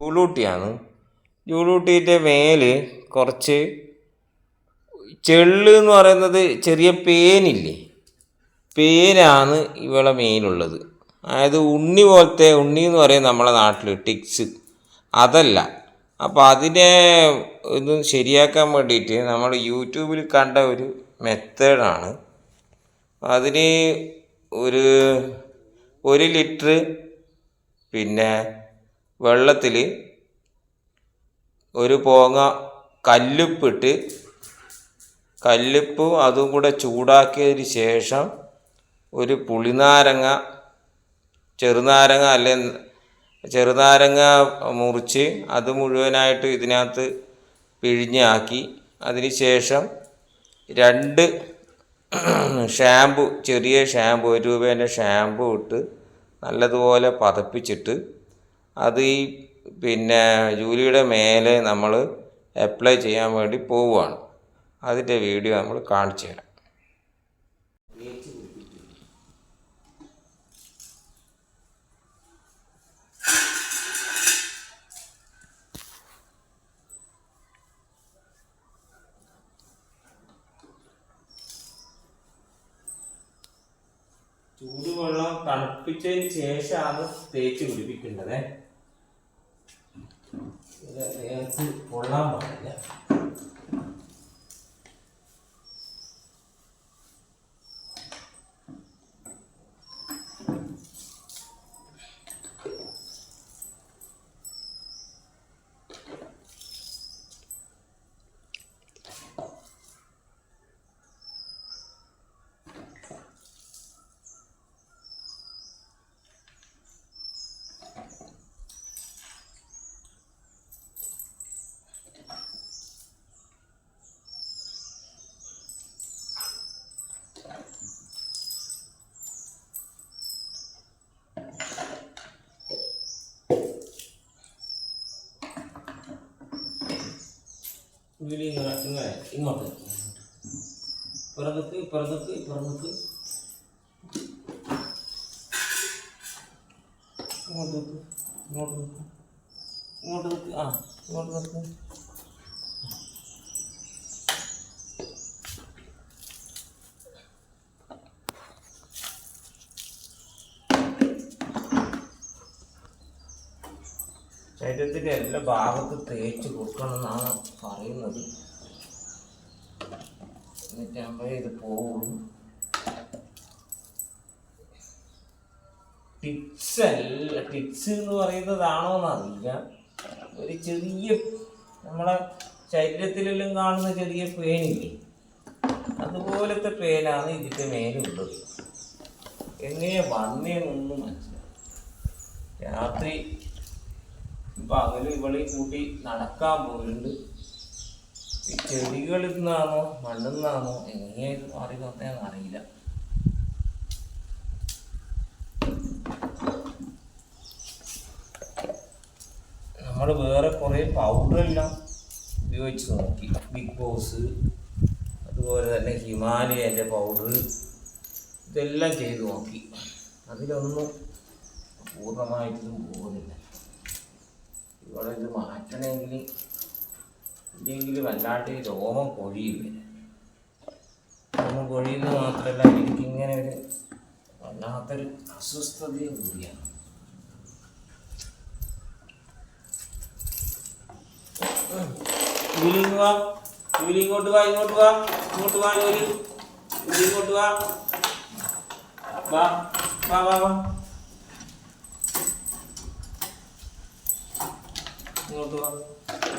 ജൂളൂട്ടിയാണ് ജൂളൂട്ടിന്റെ മേൽ കുറച്ച് ചെള്ള് എന്ന് പറയുന്നത് ചെറിയ പേനില്ലേ? പേനാണ് ഇവളെ മെയിനുള്ളത് അതായത് ഉണ്ണി പോലത്തെ ഉണ്ണി എന്ന് പറയും നമ്മളെ നാട്ടിൽ ടിക്സ്. അതല്ല. അപ്പോൾ അതിനെ ഇത് ശരിയാക്കാൻ വേണ്ടിയിട്ട് നമ്മൾ യൂട്യൂബിൽ കണ്ട ഒരു മെത്തേഡാണ്. അതിന് ഒരു ഒരു ലിറ്റർ പിന്നെ വെള്ളത്തിൽ ഒരു പോങ്ങ കല്ലുപ്പിട്ട് കല്ലുപ്പ് അതും കൂടെ ചൂടാക്കിയതിന് ശേഷം ഒരു പുളിനാരങ്ങ ചെറുനാരങ്ങ അല്ലെ ചെറുനാരങ്ങ മുറിച്ച് അത് മുഴുവനായിട്ട് ഇതിനകത്ത് പിഴിഞ്ഞാക്കി. അതിന് ശേഷം രണ്ട് ഷാമ്പു ചെറിയ ഷാമ്പു ഒരു രൂപേന്റെ ഷാമ്പു ഇട്ട് നല്ലതുപോലെ പതപ്പിച്ചിട്ട് അത് ഈ പിന്നെ ജൂലിയുടെ മേലെ നമ്മൾ അപ്ലൈ ചെയ്യാൻ വേണ്ടി പോവുകയാണ്. അതിന്റെ വീഡിയോ നമ്മൾ കാണിച്ചു തരാം. ചൂടുവെള്ളം തണുപ്പിച്ചതിന് ശേഷമാണ് തേച്ച് പിടിപ്പിക്കേണ്ടത്. ഇത് നേരത്ത് കൊള്ളാൻ പാടില്ല ഇതിൽ ഇങ്ങനെ ഇങ്ങനെ ഇങ്ങോട്ട് പിറകത്ത് പിറകത്ത് പിറകത്ത് ഇങ്ങോട്ട് നിൽക്ക് ഇങ്ങോട്ട് നിൽക്ക് ഇങ്ങോട്ട് നിൽക്ക് ആ ഇങ്ങോട്ട് ശരീരത്തിന്റെ എല്ലാ ഭാഗത്തും തേച്ച് കൊടുക്കണം എന്നാണ് പറയുന്നത് എന്നിട്ടാകുമ്പോഴേ ഇത് പോവുള്ളൂ. ടിപ്സ് അല്ല ടിപ്സ് എന്ന് പറയുന്നതാണോ എന്നറിയില്ല. ഒരു ചെറിയ നമ്മളെ ശരീരത്തിലെല്ലാം കാണുന്ന ചെറിയ പേനില്ലേ? അതുപോലത്തെ പേനാണ് ഇതിന്റെ മേലുള്ളത്. എങ്ങനെ വന്നേന്നൊന്നും മനസ്സിലാവും രാത്രി ഇപ്പൊ അവർ ഇവളെ കൂട്ടി നടക്കാൻ പോയിട്ടുണ്ട് ചെടികളിൽ നിന്നാണോ മണ്ണിൽ നിന്നാണോ എങ്ങനെയായിട്ട് മാറി വന്നതെന്ന് അറിയില്ല. നമ്മൾ വേറെ കുറേ പൗഡറെല്ലാം ഉപയോഗിച്ച് നോക്കി. ബിഗ് ബോസ് അതുപോലെ തന്നെ ഹിമാലയന്റെ പൗഡർ ഇതെല്ലാം ചെയ്ത് നോക്കി. അതിലൊന്നും പൂർണമായിട്ടൊന്നും പോകുന്നില്ല. ഇവിടെ ഇത് മാറ്റണമെങ്കിൽ ഇല്ലെങ്കിൽ വല്ലാണ്ട് രോമം കൊഴിയില്ല രോമം കൊഴിയുന്നത് മാത്രമല്ല എനിക്കിങ്ങനെ ഒരു വല്ലാത്തൊരു അസ്വസ്ഥതയും കൂടിയാണ്. ജൂലി വാ ഇങ്ങോട്ട് വാ ഇങ്ങോട്ട് വാ ഇങ്ങോട്ട് വാ ഇങ്ങോട്ട് വാ. വാ വാ വാ വാ. ഇങ്ങോട്ട് വാ.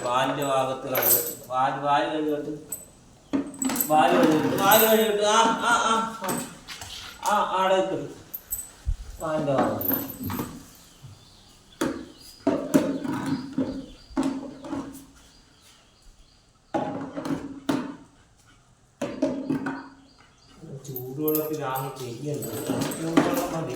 വാലിന്റെ ഭാഗത്ത് കഴുകട്ട് വാൽ വാൽ കഴുകട്ട് വാൽ കഴുകട്ട് വാൽ കഴുകട്ട് ആ ആ ആ ആ. ആടെ നിൽക്കട്ട് വാലിന്റെ ഭാഗത്ത് ചൂടുവെള്ളത്തിലാണ് ചെയ്യേണ്ടത് ചൂടുവെള്ളം മതി.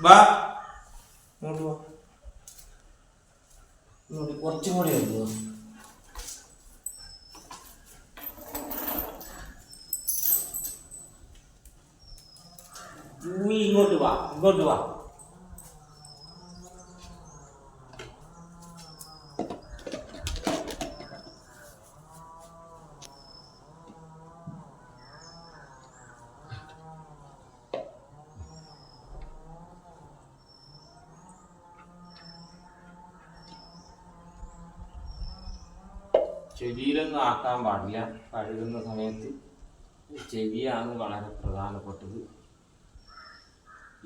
വാ ഇങ്ങോട്ട് വാ ഇങ്ങോട്ട് കുറച്ചും കൂടി വരുന്നു നീ ഇങ്ങോട്ട് വാ ഇങ്ങോട്ട് വാ ചെവിയിലൊന്നും ആക്കാൻ പാടില്ല. കഴുകുന്ന സമയത്ത് ചെവിയാണ് വളരെ പ്രധാനപ്പെട്ടത്.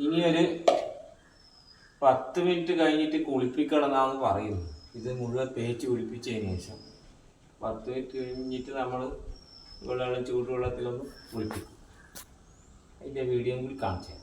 ഇനി ഒരു പത്ത് മിനിറ്റ് കഴിഞ്ഞിട്ട് കുളിപ്പിക്കണമെന്നാണ് പറയുന്നത്. ഇത് മുഴുവൻ തേച്ച് കുളിപ്പിച്ചതിന് ശേഷം പത്ത് മിനിറ്റ് കഴിഞ്ഞിട്ട് നമ്മൾ വെള്ളം ചൂടുവെള്ളത്തിലൊന്ന് കുളിപ്പിക്കും. അതിന്റെ വീഡിയോ കൂടി കാണിച്ചു